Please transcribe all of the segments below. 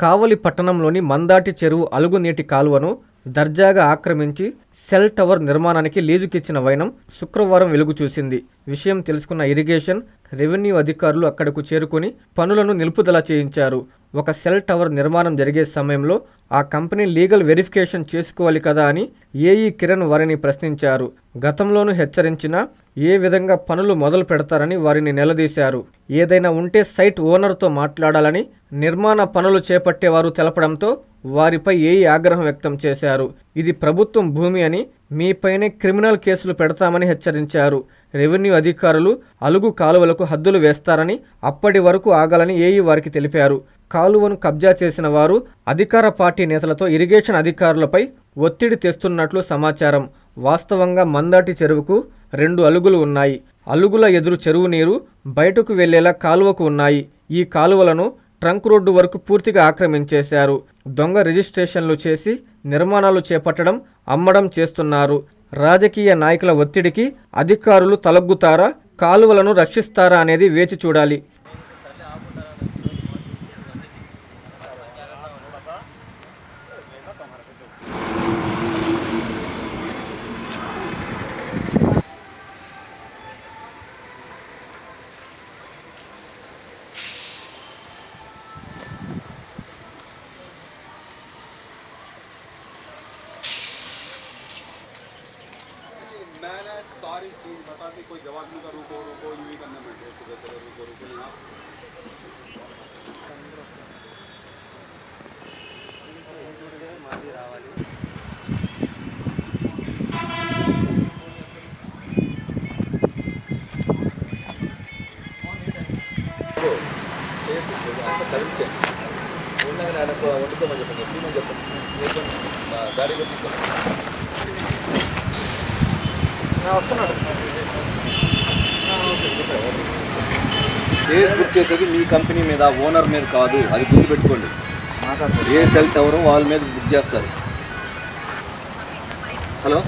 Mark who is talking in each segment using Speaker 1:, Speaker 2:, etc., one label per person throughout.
Speaker 1: కావలి పట్టణంలోని మందాటి చెరువు అలుగునీటి కాలువను దర్జాగా ఆక్రమించి సెల్ టవర్ నిర్మాణానికి లీజుకిచ్చిన వైనం శుక్రవారం వెలుగు చూసింది. విషయం తెలుసుకున్న ఇరిగేషన్ రెవెన్యూ అధికారులు అక్కడకు చేరుకుని పనులను నిలుపుదల చేయించారు. ఒక సెల్ టవర్ నిర్మాణం జరిగే సమయంలో ఆ కంపెనీ లీగల్ వెరిఫికేషన్ చేసుకోవాలి కదా అని ఏఈ కిరణ్ వారిని ప్రశ్నించారు. గతంలోనూ హెచ్చరించినా ఏ విధంగా పనులు మొదలు పెడతారని వారిని నిలదీశారు. ఏదైనా ఉంటే సైట్ ఓనర్తో మాట్లాడాలని నిర్మాణ పనులు చేపట్టేవారు తెలపడంతో వారిపై ఏ ఆగ్రహం వ్యక్తం చేశారు? ఇది ప్రభుత్వం భూమి అని మీపైనే క్రిమినల్ కేసులు పెడతామని హెచ్చరించారు. రెవెన్యూ అధికారులు అలుగు కాలువలకు హద్దులు వేస్తారని అప్పటి వరకు ఆగాలని ఏఈ వారికి తెలిపారు. కాలువను కబ్జా చేసిన వారు అధికార పార్టీ నేతలతో ఇరిగేషన్ అధికారులపై ఒత్తిడి తెస్తున్నట్లు సమాచారం. వాస్తవంగా మందాటి చెరువుకు రెండు అలుగులు ఉన్నాయి. అలుగుల ఎదురు చెరువు నీరు బయటకు వెళ్ళేలా కాలువకు ఉన్నాయి. ఈ కాలువలను ట్రంక్ రోడ్డు వరకు పూర్తిగా ఆక్రమించేశారు దొంగ రిజిస్ట్రేషన్లు చేసి నిర్మాణాలు చేపట్టడం అమ్మడం చేస్తున్నారు. రాజకీయ నాయకుల ఒత్తిడికి అధికారులు తలగ్గుతారా? కాలువలను రక్షిస్తారా అనేది వేచి చూడాలి.
Speaker 2: सारी चीज़ बता दी, कोई जवाब नहीं का रुको रुको, यूँ ही करने बैठे सुबह चलो रुको रुको यहाँ ఉండగా నాకు వండుకోమని
Speaker 3: కేసు బుక్ చేసేది మీ కంపెనీ మీద ఓనర్ మీద కాదు అది గుర్తుపెట్టుకోండి. ఏ సెల్ టవర్ వాళ్ళ మీద బుక్ చేస్తారు. హలో?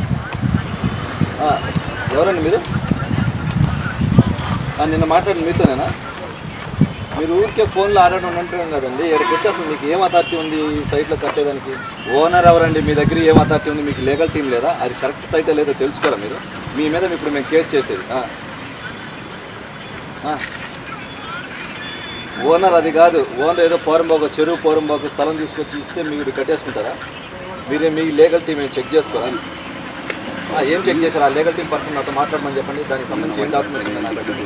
Speaker 3: ఆ, ఎవరండి మీరు? నిన్న మాట్లాడిన మీతోనేనా? మీరు ఊరికే ఫోన్లో ఆడాడు అంటున్నాం కదండి. ఇక్కడికి వచ్చి అసలు మీకు ఏం అథారిటీ ఉంది ఈ సైట్లో కట్టేదానికి? ఓనర్ ఎవరండి? మీ దగ్గర ఏం అథారిటీ ఉంది? మీకు లీగల్ టీం లేదా? అది కరెక్ట్ సైట్ లేదో తెలుసుకోరా మీరు? మీ మీద ఇప్పుడు మేము కేసు చేసేది. ఓనర్ అది కాదు. ఓనర్ ఏదో పోరంబాకు చెరువు పోరంబాకు స్థలం తీసుకొచ్చి ఇస్తే మీరు కట్టేసుకుంటారా? మీరే మీ లీగల్ టీం చెక్ చేసుకోవాలి ఏం చెక్ చేశారు? ఆ లీగల్ టీం పర్సన్ నాతో మాట్లాడమని చెప్పండి. దానికి సంబంధించి ఏం డాక్యుమెంట్స్ ఉన్నాయి